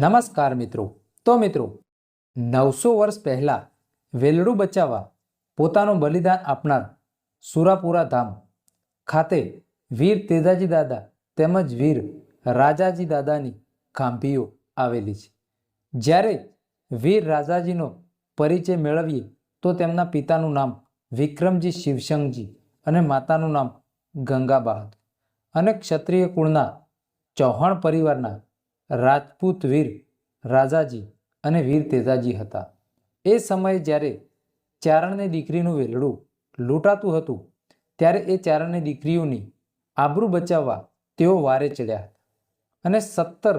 નમસ્કાર મિત્રો. તો મિત્રો, નવસો વર્ષ પહેલાં વેલડું બચાવવા પોતાનું બલિદાન આપનાર સુરાપુરા ધામ ખાતે વીર તેજાજી દાદા તેમજ વીર રાજાજી દાદાની ખાંભીઓ આવેલી છે. જ્યારે વીર રાજાજીનો પરિચય મેળવીએ, તો તેમના પિતાનું નામ વિક્રમજી શિવશંકજી અને માતાનું નામ ગંગાબા હતું અને ક્ષત્રિય કુળના ચૌહાણ પરિવારના રાજપૂત વીર રાજાજી અને વીર તેજાજી હતા. એ સમયે જ્યારે ચારણની દીકરીનું વેલડું લૂંટાતું હતું, ત્યારે એ ચારણની દીકરીઓની આબરૂ બચાવવા તેઓ વારે ચડ્યા હતા અને સત્તર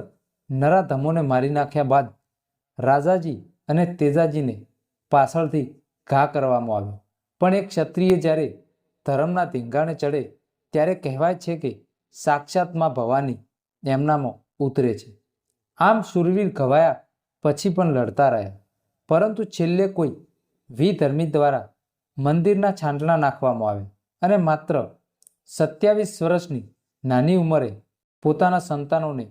નરાધમોને મારી નાખ્યા બાદ રાજાજી અને તેજાજીને પાછળથી ઘા કરવામાં આવ્યો. પણ એક ક્ષત્રિય જ્યારે ધર્મના ધીંગાણે ચડે, ત્યારે કહેવાય છે કે સાક્ષાતમાં ભવાની એમનામાં ઉતરે છે. આમ શૂરવીર ઘવાયા પછી પણ લડતા રહ્યા. પરંતુ છેલ્લે કોઈ વિધર્મી દ્વારા મંદિરના છાંટલા નાખવામાં આવે અને માત્ર સત્યાવીસ વર્ષની નાની ઉંમરે પોતાના સંતાનોને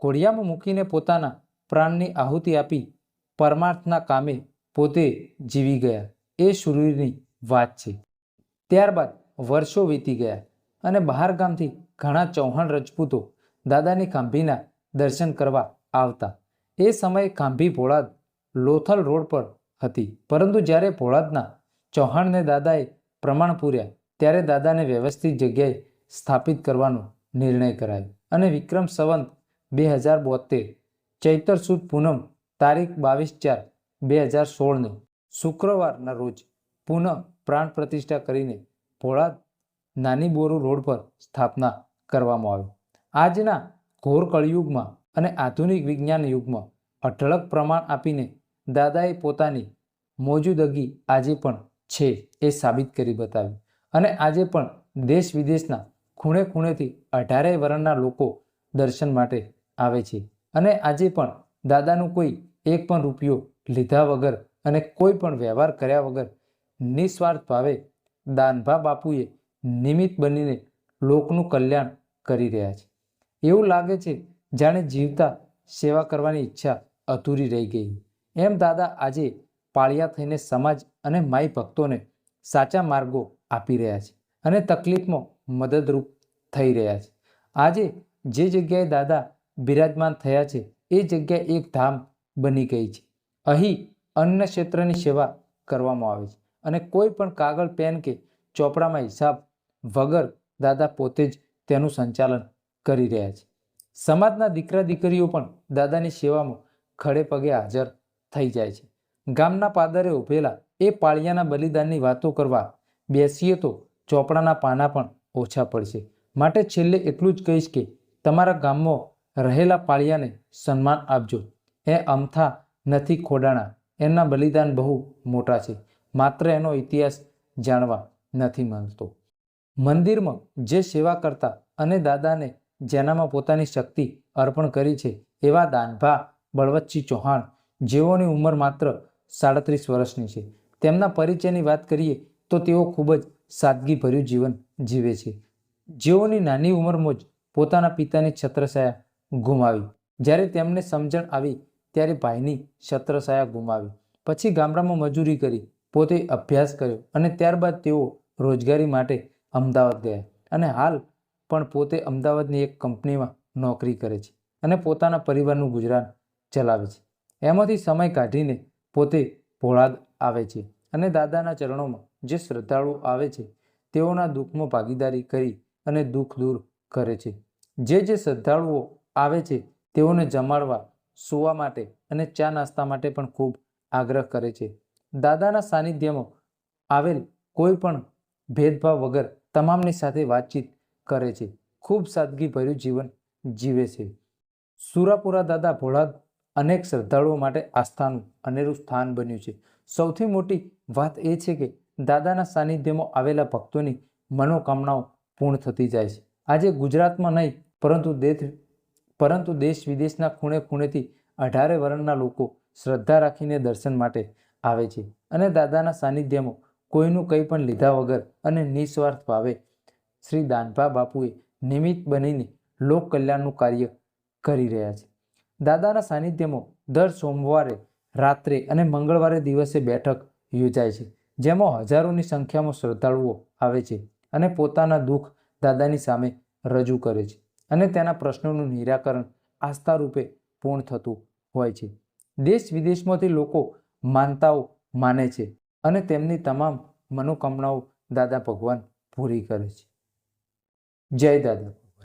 ઘોડિયામાં મૂકીને પોતાના પ્રાણની આહુતિ આપી પરમાર્થના કામે પોતે જીવી ગયા. એ શૂરવીરની વાત છે. ત્યારબાદ વર્ષો વીતી ગયા અને બહાર ગામથી ઘણા ચૌહાણ રજપૂતો દાદાની ખાંભીના દર્શન કરવા આવતા. એ સમયે ખાંભી ભોળાદ લોથલ રોડ પર હતી. પરંતુ જ્યારે ભોળાદના ચૌહાણને દાદાએ પ્રમાણ પૂર્યા, ત્યારે દાદાને વ્યવસ્થિત જગ્યાએ સ્થાપિત કરવાનો નિર્ણય કરાયો. અને વિક્રમ સંવંત બે હજાર બોતેર ચૈતર સુદ પૂનમ તારીખ બાવીસ ચાર બે હજાર સોળને શુક્રવારના રોજ પુનઃ પ્રાણ પ્રતિષ્ઠા કરીને ભોળાદ નાની બોરુ રોડ પર સ્થાપના કરવામાં આવ્યો આજના ઘોર કળિયુગમાં અને આધુનિક વિજ્ઞાન યુગમાં અઢળક પ્રમાણ આપીને દાદાએ પોતાની મોજૂદગી આજે પણ છે એ સાબિત કરી બતાવ્યું અને આજે પણ દેશ વિદેશના ખૂણે ખૂણેથી અઢારે વર્ણના લોકો દર્શન માટે આવે છે. અને આજે પણ દાદાનું કોઈ એક પણ રૂપિયો લીધા વગર અને કોઈ પણ વ્યવહાર કર્યા વગર નિસ્વાર્થ ભાવે દાનભા બાપુએ નિમિત્ત બનીને લોકનું કલ્યાણ કરી રહ્યા છે. એવું લાગે છે જાણે જીવતા સેવા કરવાની ઈચ્છા અધૂરી રહી ગઈ. એમ દાદા આજે પાળિયા થઈને સમાજ અને માઈ ભક્તોને સાચા માર્ગો આપી રહ્યા છે અને તકલીફમાં મદદરૂપ થઈ રહ્યા છે. આજે જે જગ્યાએ દાદા બિરાજમાન થયા છે, એ જગ્યા એક ધામ બની ગઈ છે. અહીં અન્ન ક્ષેત્રની સેવા કરવામાં આવે છે અને કોઈ પણ કાગળ, પેન કે ચોપડામાં હિસાબ વગર દાદા પોતે જ તેનું સંચાલન કરી રહ્યા છે. સમાજના દીકરા દીકરીઓ પણ દાદાની સેવામાં ખડે પગે હાજર થઈ જાય છે. ગામના પાદરે ઉભેલા એ પાળિયાના બલિદાનની વાતો કરવા બેસીએ તો ચોપડાના પાના પણ ઓછા પડશે. માટે છેલ્લે એટલું જ કહીશ કે તમારા ગામમાં રહેલા પાળિયાને સન્માન આપજો. એ અમથા નથી ખોડાણા. એમના બલિદાન બહુ મોટા છે. માત્ર એનો ઇતિહાસ જાણવા નથી મળતો મંદિરમાં જે સેવા કરતા અને દાદાને જેનામાં પોતાની શક્તિ અર્પણ કરી છે એવા દાનભા બળવતસિંહ ચૌહાણ, જેઓની ઉંમર માત્ર સાડત્રીસ વર્ષની છે. તેમના પરિચયની વાત કરીએ તો તેઓ ખૂબ જ સાદગીભર્યું જીવન જીવે છે. જેઓની નાની ઉંમરમાં જ પોતાના પિતાની છત્રછાયા ગુમાવી. જ્યારે તેમને સમજણ આવી ત્યારે ભાઈની છત્રછાયા ગુમાવી. પછી ગામડામાં મજૂરી કરી, પોતે અભ્યાસ કર્યો અને ત્યારબાદ તેઓ રોજગારી માટે અમદાવાદ ગયા. અને હાલ પણ પોતે અમદાવાદની એક કંપનીમાં નોકરી કરે છે અને પોતાના પરિવારનું ગુજરાન ચલાવે છે. એમાંથી સમય કાઢીને પોતે ભોળાદ આવે છે અને દાદાના ચરણોમાં જે શ્રદ્ધાળુઓ આવે છે, તેઓના દુઃખમાં ભાગીદારી કરી અને દુઃખ દૂર કરે છે. જે જે શ્રદ્ધાળુઓ આવે છે, તેઓને જમાડવા, સુવા માટે અને ચા નાસ્તા માટે પણ ખૂબ આગ્રહ કરે છે. દાદાના સાનિધ્યમાં આવેલ કોઈ પણ ભેદભાવ વગર તમામની સાથે વાતચીત કરે છે. ખૂબ સાદગીભર્યું જીવન જીવે છે. સુરાપુરા દાદા ભોળાદ અનેક શ્રદ્ધાળુઓ માટે આસ્થાનું, અનેરું સ્થાન બન્યું છે. સૌથી મોટી વાત એ છે કે દાદાના સાનિધ્યમાં આવેલા ભક્તોની મનોકામનાઓ પૂર્ણ થતી જાય છે. આજે ગુજરાતમાં નહીં, પરંતુ દેશ પરંતુ દેશ વિદેશના ખૂણે ખૂણેથી અઢારે વર્ણના લોકો શ્રદ્ધા રાખીને દર્શન માટે આવે છે. અને દાદાના સાનિધ્યમાં કોઈનું કંઈ પણ લીધા વગર અને નિસ્વાર્થ ભાવે શ્રી દાનભા બાપુએ નિમિત્ત બનીને લોક કલ્યાણનું કાર્ય કરી રહ્યા છે. દાદાના સાનિધ્યમાં દર સોમવારે, રાત્રે અને મંગળવારે દિવસે બેઠક યોજાય છે, જેમાં હજારોની સંખ્યામાં શ્રદ્ધાળુઓ આવે છે અને પોતાના દુઃખ દાદાની સામે રજૂ કરે છે અને તેના પ્રશ્નોનું નિરાકરણ આસ્થા રૂપે પૂર્ણ થતું હોય છે. દેશ વિદેશમાંથી લોકો માનતાઓ માને છે અને તેમની તમામ મનોકામનાઓ દાદા ભગવાન પૂરી કરે છે. જય દાદા